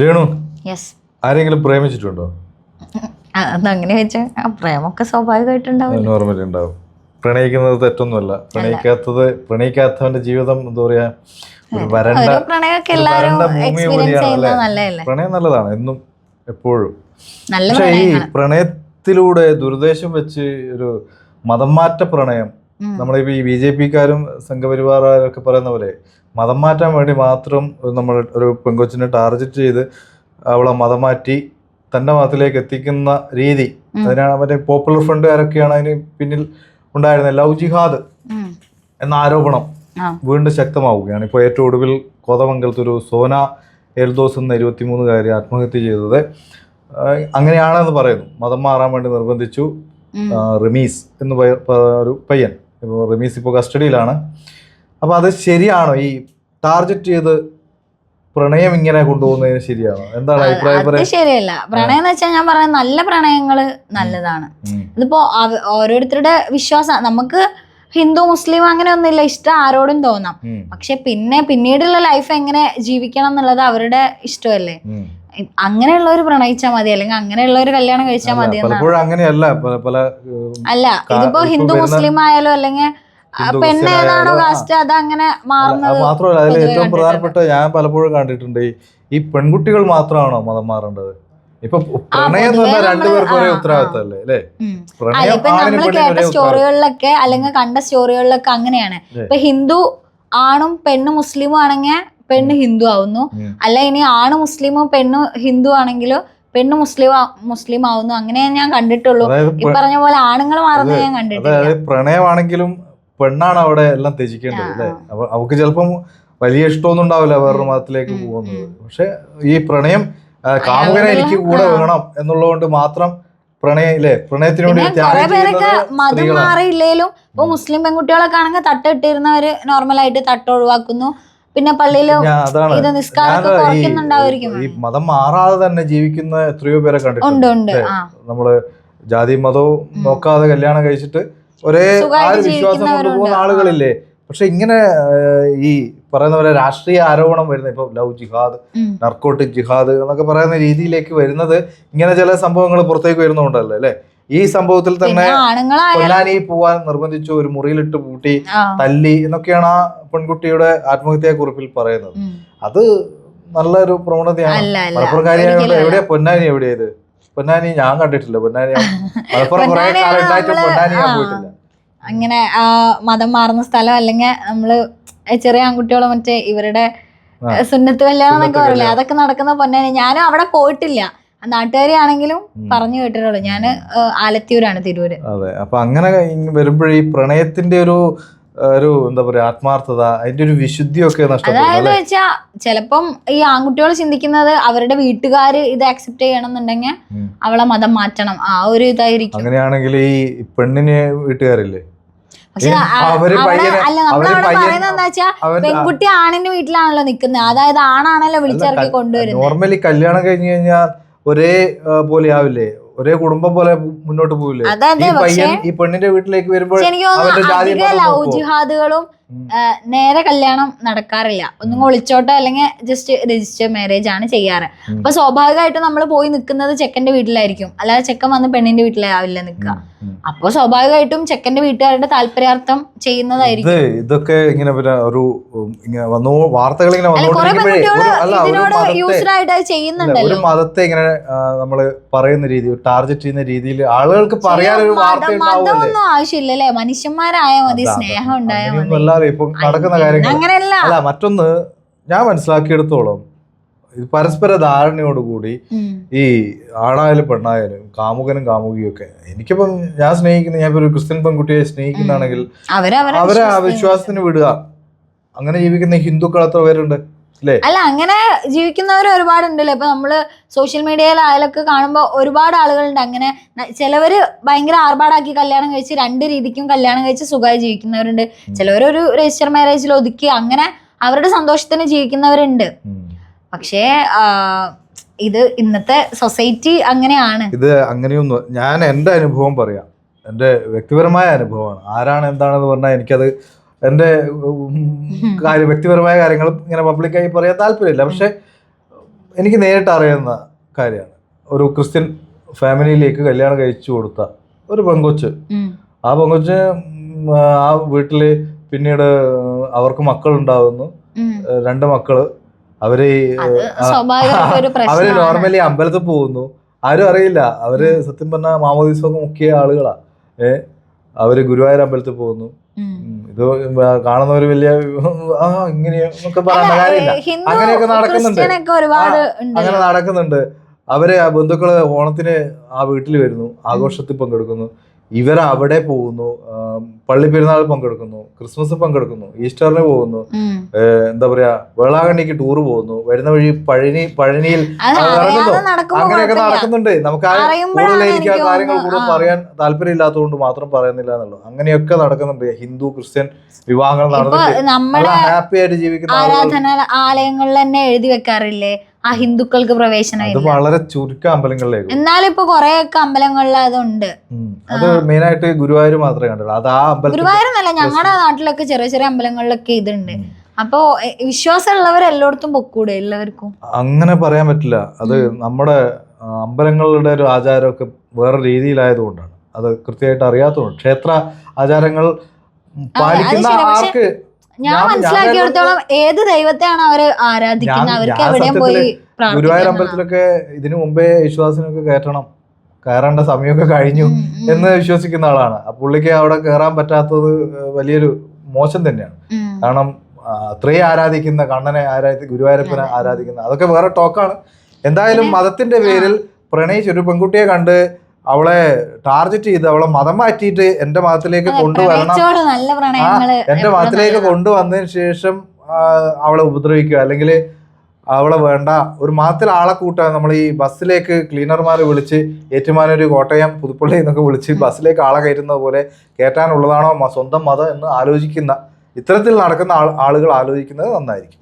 Renu yes ആരെങ്കിലും പ്രേമിച്ചിട്ടുണ്ടോ? അതങ്ങനെ വെച്ചാൽ ആ പ്രേമൊക്കെ സ്വാഭാവികമായിട്ടുണ്ടാവും നോർമലി ഉണ്ടാവും. പ്രണയിക്കുന്നത് തെറ്റൊന്നുമല്ല. പ്രണയിക്കാത്തത് പ്രണയിക്കാത്തവന്റെ ജീവിതം എന്താ പറയാ ഒരു വരണ്ട വരണ്ട ഭൂമി പോലെയാണ് പ്രണയം നല്ലതാണ് എന്നും എപ്പോഴും. പക്ഷെ ഈ പ്രണയത്തിലൂടെ ദുരുദ്ദേശം വെച്ച് ഒരു മതം മാറ്റ പ്രണയം. നമ്മളിപ്പോ ഈ ബി ജെ പിക്കാരും സംഘപരിവാരൊക്കെ പറയുന്ന പോലെ മതം മാറ്റാൻ വേണ്ടി മാത്രം നമ്മൾ ഒരു പെങ്കൊച്ചിനെ ടാർഗറ്റ് ചെയ്ത് അവളെ മതം മാറ്റി തന്റെ മതത്തിലേക്ക് എത്തിക്കുന്ന രീതി. അതിനാണ് മറ്റേ പോപ്പുലർ ഫ്രണ്ടുകാരൊക്കെയാണ് അതിന് പിന്നിൽ ഉണ്ടായിരുന്നത്. ലവ് ജിഹാദ് എന്ന ആരോപണം വീണ്ടും ശക്തമാവുകയാണ്. ഇപ്പോൾ ഏറ്റവും ഒടുവിൽ കോതമംഗലത്ത് ഒരു സോന എൽദോസ് എന്ന ഇരുപത്തിമൂന്നുകാരി ആത്മഹത്യ ചെയ്തത്. അങ്ങനെയാണെന്ന് പറയുന്നു. മതം മാറാൻ വേണ്ടി നിർബന്ധിച്ചു. റിമീസ് എന്ന് ഒരു പയ്യൻ. ഇപ്പോൾ റിമീസ് ഇപ്പോൾ കസ്റ്റഡിയിലാണ്. അപ്പോൾ അത് ശരിയാണോ? ഈ ടാർജറ്റ് ചെയ്ത് പ്രണയം ഇങ്ങനെ കൊണ്ടുപോകുന്നതിന് ശരിയാണോ? എന്താണ് അഭിപ്രായം ശരിയല്ല. പ്രണയം എന്ന് വെച്ചാൽ ഞാൻ പറയുന്നത് നല്ല പ്രണയങ്ങൾ നല്ലതാണ്. ഇതിപ്പോ ഓരോരുത്തരുടെ വിശ്വാസം. നമുക്ക് ഹിന്ദു മുസ്ലിം അങ്ങനെ ഒന്നുമില്ല ഇഷ്ടം ആരോടും തോന്നാം. പക്ഷെ പിന്നെ പിന്നീടുള്ള ലൈഫ് എങ്ങനെ ജീവിക്കണം എന്നുള്ളത് അവരുടെ ഇഷ്ടമല്ലേ. അങ്ങനെയുള്ളവർ പ്രണയിച്ചാൽ മതി. അല്ലെങ്കിൽ അങ്ങനെയുള്ളവർ കല്യാണം കഴിച്ചാൽ മതി അങ്ങനെയല്ല. അല്ല ഇതിപ്പോ ഹിന്ദു മുസ്ലിം ആയാലും അല്ലെങ്കിൽ പെണ്ണ് ഏതാണോ കാസ്റ്റ് മാറുന്നത് മാത്രമല്ല അതിൽ ഏറ്റവും. പ്രധാനപ്പെട്ട ഞാൻ പലപ്പോഴും കണ്ടിട്ടുണ്ട് ഈ- പെൺകുട്ടികൾ മാത്രമാണോ മതം മാറേണ്ടത്? ഇപ്പൊ പ്രണയം രണ്ടുപേർക്ക് ഒരേ ഉത്തരവാദിത്തല്ലേ അല്ലേ? ഇപ്പൊ നമ്മൾ കേട്ട സ്റ്റോറികളിലൊക്കെ അല്ലെങ്കിൽ കണ്ട സ്റ്റോറികളിലൊക്കെ അങ്ങനെയാണ്. ഇപ്പൊ ഹിന്ദു ആണും പെണ്ണും മുസ്ലിമും ആണെങ്കിൽ പെണ്ണ് ഹിന്ദു ആവുന്നു. അല്ല ഇനി ആണ് മുസ്ലിമും പെണ്ണ് ഹിന്ദു ആണെങ്കിലും പെണ്ണ് മുസ്ലിം മുസ്ലിം ആവുന്നു. അങ്ങനെ ഞാൻ കണ്ടിട്ടുള്ളൂ. ഈ പറഞ്ഞ പോലെ ആണുങ്ങൾ മാറുന്നത് ഞാൻ കണ്ടിട്ടുണ്ട് പ്രണയമാണെങ്കിലും പെണ്ണാണ് അവിടെ എല്ലാം ത്യജിക്കേണ്ടത് അല്ലേ. അപ്പൊ അവക്ക് ചിലപ്പം വലിയ ഇഷ്ടമൊന്നും ഉണ്ടാവില്ല വേറൊരു മതത്തിലേക്ക് പോകുന്നത്. പക്ഷെ ഈ പ്രണയം കാമുകനെ എനിക്ക് കൂടെ വേണം എന്നുള്ളതുകൊണ്ട് മാത്രം പ്രണയം ഇല്ലേ? പ്രണയത്തിന് വേണ്ടി മതം മാറിയില്ലേലും ഇപ്പൊ മുസ്ലിം പെൺകുട്ടികളൊക്കെ ആണെങ്കിൽ തട്ടിട്ടിരുന്നവര് നോർമലായിട്ട് തട്ട് ഒഴിവാക്കുന്നു പിന്നെ പള്ളിയിൽ ഇത് നിസ്കാരമൊക്കെ ഈ- മതം മാറാതെ തന്നെ ജീവിക്കുന്ന എത്രയോ പേരെ കണ്ടിട്ടുണ്ട്. നമ്മൾ ജാതി മതവും നോക്കാതെ കല്യാണം കഴിച്ചിട്ട് ഒരേ ആ ഒരു വിശ്വാസം. കൊണ്ടുപോകുന്ന ആളുകളില്ലേ? പക്ഷെ ഇങ്ങനെ ഈ പറയുന്ന പോലെ രാഷ്ട്രീയ ആരോപണം വരുന്ന ഇപ്പൊ ലവ് ജിഹാദ് നർക്കോട്ടിക് ജിഹാദ് എന്നൊക്കെ പറയുന്ന രീതിയിലേക്ക് വരുന്നത് ഇങ്ങനെ ചില സംഭവങ്ങൾ പുറത്തേക്ക് വരുന്നതുകൊണ്ടല്ലേ അല്ലെ? ഈ സംഭവത്തിൽ തന്നെ പൊന്നാനി പോവാൻ നിർബന്ധിച്ചു ഒരു മുറിയിലിട്ട് പൂട്ടി തല്ലി എന്നൊക്കെയാണ് ആ പെൺകുട്ടിയുടെ ആത്മഹത്യാ കുറിപ്പിൽ പറയുന്നത്. അത് നല്ലൊരു പ്രവണതയാണ്. മലപ്പുറം കാര്യമായതുകൊണ്ട് എവിടെയാ? പൊന്നാനി എവിടെയാ ഇത്? പൊന്നാനി ഞാൻ കണ്ടിട്ടില്ല. പൊന്നാനി മലപ്പുറം കുറെ പൊന്നാനി കാലം ഉണ്ടായിട്ടും പൊന്നാനി ഞാൻ പോയിട്ടില്ല. അങ്ങനെ മതം മാറുന്ന സ്ഥലം അല്ലെങ്കിൽ നമ്മൾ ചെറിയ ആൺകുട്ടികളോ മറ്റേ ഇവരുടെ. സുന്നത്ത് കല്യാണം എന്നൊക്കെ പറയില്ല? അതൊക്കെ നടക്കുന്ന പൊന്നാനി. ഞാനും അവിടെ പോയിട്ടില്ല. നാട്ടുകാരി ആണെങ്കിലും പറഞ്ഞു കേട്ടിട്ടുള്ളൂ. ഞാൻ ആലത്തിയൂരാണ് തിരൂര്. അതെ. അപ്പൊ അങ്ങനെ വരുമ്പോഴേ ഈ പ്രണയത്തിന്റെ ഒരു ഒരു എന്താ പറയാ ആത്മാർത്ഥത അതിന്റെ ഒരു വിശുദ്ധിയൊക്കെ അതായത് വെച്ചാ ചിലപ്പം ഈ ആൺകുട്ടികൾ ചിന്തിക്കുന്നത് അവരുടെ വീട്ടുകാര് ഇത് അക്സെപ്റ്റ് ചെയ്യണം എന്നുണ്ടെങ്കിൽ അവളെ മതം മാറ്റണം. ആ ഒരു ഇതായിരിക്കും. അങ്ങനെയാണെങ്കിൽ ഈ പെണ്ണിന് വീട്ടുകാരില്ലേ? പക്ഷെ അവർ അവിടെ പയ്യനെ- അല്ല അവർ നമ്മളവിടെ പറയുന്നത് എന്താ വെച്ചാ പെൺകുട്ടി ആണിന്റെ വീട്ടിലാണല്ലോ നിക്കുന്നത് അതായത് ആണാണല്ലോ വിളിച്ചിറക്കി കൊണ്ടുവരുന്നത്. നോർമലി കല്യാണം കഴിഞ്ഞു കഴിഞ്ഞാൽ ഒരേ പോലെ ആവില്ലേ? ഒരേ കുടുംബം പോലെ മുന്നോട്ട് പോകില്ലേ ഈ പയ്യൻ ഈ പെണ്ണിന്റെ വീട്ടിലേക്ക് വരുമ്പോൾ ജാതി ലവ് ജിഹാദുകളും നേരെ കല്യാണം നടക്കാറില്ല. ഒന്നും ഒളിച്ചോട്ടോ അല്ലെങ്കിൽ ജസ്റ്റ് രജിസ്റ്റർ മാരേജ് ആണ് ചെയ്യാറ്. അപ്പൊ സ്വാഭാവികമായിട്ടും നമ്മൾ പോയി നിൽക്കുന്നത് ചെക്കന്റെ വീട്ടിലായിരിക്കും. അല്ലാതെ ചെക്കൻ വന്ന് പെണ്ണിന്റെ വീട്ടിലാവില്ല നിൽക്കുക. അപ്പൊ സ്വാഭാവികമായിട്ടും ചെക്കന്റെ വീട്ടുകാരുടെ താല്പര്യാർത്ഥം ചെയ്യുന്നതായിരിക്കും. ഇത് ഇതൊക്കെ ഇങ്ങനെ പിന്നെ ഒരു വാർത്തകൾ ഇങ്ങനെ ഒരു- ഒരു മതത്തെ ഒരു ഇങ്ങനെ നമ്മൾ പറയുന്ന രീതി ടാർഗറ്റ് ചെയ്യുന്ന രീതിയിൽ ആളുകൾക്ക് പറയാനൊരു വാർത്ത ഉണ്ടാവും മതമൊന്നും ആവശ്യമില്ലല്ലേ? മനുഷ്യന്മാരായ മതി സ്നേഹം ഉണ്ടായാൽ മതി. അല്ലാതെ ഇപ്പൊ നടക്കുന്ന കാര്യങ്ങൾ അങ്ങനെയല്ല. അല്ല മറ്റൊന്ന് ഞാൻ മനസ്സിലാക്കിയെടുത്തോളം പരസ്പര ധാരണയോടുകൂടി കൂടി ഈ ആണായാലും പെണ്ണായാലും കാമുകനും കാമുകിയും ഒക്കെ എനിക്കിപ്പം ഞാൻ സ്നേഹിക്കുന്ന ഞാൻ ഒരു ക്രിസ്ത്യൻ പെൺകുട്ടിയെ സ്നേഹിക്കുന്നതാണെങ്കിൽ അവരെ ആ വിശ്വാസത്തിന് വിടുക. അങ്ങനെ ജീവിക്കുന്ന ഹിന്ദുക്കൾ അത്ര പേരുണ്ട്. അല്ലേ അങ്ങനെ ജീവിക്കുന്നവർ ഒരുപാടുണ്ടല്ലോ? ഇപ്പൊ നമ്മൾ സോഷ്യൽ മീഡിയയിലായാലൊക്കെ കാണുമ്പോൾ ഒരുപാട് ആളുകളുണ്ട്. അങ്ങനെ ചിലവര് ഭയങ്കര ആർഭാടാക്കി കല്യാണം കഴിച്ച് രണ്ട് രീതിക്കും കല്യാണം കഴിച്ച് സുഖമായി ജീവിക്കുന്നവരുണ്ട്. ചിലവരൊരു രജിസ്റ്റർ മാരേജിൽ ഒതുക്കി അങ്ങനെ അവരുടെ സന്തോഷത്തിന് ജീവിക്കുന്നവരുണ്ട്. പക്ഷേ ഇത് ഇന്നത്തെ സൊസൈറ്റി അങ്ങനെയാണ്. ഇത് അങ്ങനെയൊന്നും ഞാൻ എന്റെ അനുഭവം പറയാം. എന്റെ വ്യക്തിപരമായ അനുഭവമാണ്. ആരാണ് എന്താണെന്ന് പറഞ്ഞാൽ എനിക്കത് എന്റെ കാര്യ വ്യക്തിപരമായ കാര്യങ്ങളും ഇങ്ങനെ പബ്ലിക്കായി പറയാൻ താല്പര്യമില്ല. പക്ഷെ എനിക്ക് നേരിട്ട് അറിയുന്ന കാര്യമാണ്. ഒരു ക്രിസ്ത്യൻ ഫാമിലിയിലേക്ക് കല്യാണം കഴിച്ചു കൊടുത്ത ഒരു പെങ്കൊച്ച് ആ പെങ്കൊച്ച് ആ വീട്ടിൽ പിന്നീട് അവർക്ക് മക്കൾ ഉണ്ടാവുന്നു രണ്ട് മക്കൾ. അവർ അവർ നോർമലി അമ്പലത്തിൽ പോകുന്നു. ആരും അറിയില്ല. അവർ സത്യം പറഞ്ഞ മാമോദീസൊക്കെ മുക്കിയ ആളുകളാ. ഏഹ് അവർ ഗുരുവായൂർ അമ്പലത്തിൽ പോകുന്നു. ഇത് കാണുന്നവര് വലിയ ആ ഇങ്ങനെയൊക്കെ പറയേണ്ട കാര്യമില്ല. അങ്ങനെയൊക്കെ നടക്കുന്നുണ്ട്. അങ്ങനെ നടക്കുന്നുണ്ട്. അവർ ആ ബന്ധുക്കൾ ഓണത്തിന് ആ വീട്ടിൽ വരുന്നു. ആഘോഷത്തിൽ പങ്കെടുക്കുന്നു. ഇവർ അവിടെ പോകുന്നു പള്ളി പെരുന്നാൾ പങ്കെടുക്കുന്നു ക്രിസ്മസ് പങ്കെടുക്കുന്നു ഈസ്റ്ററിന് പോകുന്നു. എന്താ പറയാ വേളാങ്കണ്ണിക്ക് ടൂർ പോകുന്നു വരുന്ന വഴി പഴനി പഴനിയിൽ അങ്ങനെയൊക്കെ നടക്കുന്നുണ്ട്. നമുക്ക് എനിക്ക് ആ കാര്യങ്ങൾ. കൂടുതൽ പറയാൻ താല്പര്യമില്ലാത്തതുകൊണ്ട് മാത്രം പറയുന്നില്ല എന്നുള്ളൂ. അങ്ങനെയൊക്കെ നടക്കുന്നുണ്ട്. ഹിന്ദു ക്രിസ്ത്യൻ വിവാഹങ്ങൾ നടന്നിട്ട് ഹാപ്പി ആയിട്ട് ജീവിക്കുന്ന ആരാധന ആലയങ്ങളിൽ തന്നെ എഴുതി വെക്കാറില്ലേ? ആ ഹിന്ദുക്കൾക്ക് പ്രവേശനം വളരെ ചുരുക്കം അമ്പലങ്ങളിലേക്ക്. എന്നാലും ഇപ്പൊ കൊറേ ഒക്കെ അമ്പലങ്ങളിൽ അതുണ്ട്. അത് മെയിൻ ആയിട്ട് ഗുരുവായൂർ മാത്രമേ കണ്ടുള്ളൂ അത് ആ അമ്പലത്തിൽ ഗുരുവായൂരെന്നല്ല ഞങ്ങളുടെ നാട്ടിലൊക്കെ ചെറിയ ചെറിയ അമ്പലങ്ങളിലൊക്കെ ഇതുണ്ട്. അപ്പോ വിശ്വാസമുള്ളവർ എല്ലായിടത്തും പൊക്കൂടെ എല്ലാവർക്കും? അങ്ങനെ പറയാൻ പറ്റില്ല. അത് നമ്മുടെ അമ്പലങ്ങളുടെ ഒരു ആചാരമൊക്കെ വേറെ രീതിയിലായതുകൊണ്ടാണ്. അത് കൃത്യമായിട്ട് അറിയാത്തതുകൊണ്ട്. ക്ഷേത്ര ആചാരങ്ങൾ പാലിക്കുന്ന ആർക്ക് ഞാൻ മനസ്സിലാക്കിയെടുത്തോളം ഏത് ദൈവത്തെയാണ് അവർ ആരാധിക്കുന്നത് അവർക്ക് എവിടെയും പോയി ഗുരുവായൂർ അമ്പലത്തിലൊക്കെ ഇതിനു മുമ്പേ വിശ്വാസിനൊക്കെ കയറ്റണം. കയറേണ്ട സമയമൊക്കെ കഴിഞ്ഞു എന്ന് വിശ്വസിക്കുന്ന ആളാണ്. ആ പുള്ളിക്ക് അവിടെ കയറാൻ പറ്റാത്തത് വലിയൊരു മോശം തന്നെയാണ്. കാരണം അത്രയും ആരാധിക്കുന്ന കണ്ണനെ ആരാധി ഗുരുവായൂരപ്പനെ. ആരാധിക്കുന്ന അതൊക്കെ വേറെ ടോക്കാണ്. എന്തായാലും മതത്തിന്റെ പേരിൽ പ്രണയിച്ച് ഒരു പെൺകുട്ടിയെ കണ്ട് അവളെ ടാർഗറ്റ് ചെയ്ത് അവളെ മതം മാറ്റിയിട്ട് എന്റെ മതത്തിലേക്ക് കൊണ്ടുവരണം. എന്റെ മതത്തിലേക്ക്. കൊണ്ടുവന്നതിന് ശേഷം അവളെ ഉപദ്രവിക്കുക. അല്ലെങ്കിൽ അവളെ വേണ്ട. ഒരു മതത്തിൽ ആളെ കൂട്ടാൻ നമ്മൾ ഈ ബസ്സിലേക്ക് ക്ലീനർമാരെ വിളിച്ച് ഏറ്റുമാനൂർ കോട്ടയം പുതുപ്പള്ളി എന്നൊക്കെ വിളിച്ച് ബസ്സിലേക്ക് ആളെ കയറ്റുന്നത് പോലെ കയറ്റാനുള്ളതാണോ സ്വന്തം മതം എന്ന് ആലോചിക്കുന്ന ഇത്തരത്തിൽ നടക്കുന്ന ആൾ- ആളുകൾ ആലോചിക്കുന്നത് നന്നായിരിക്കും.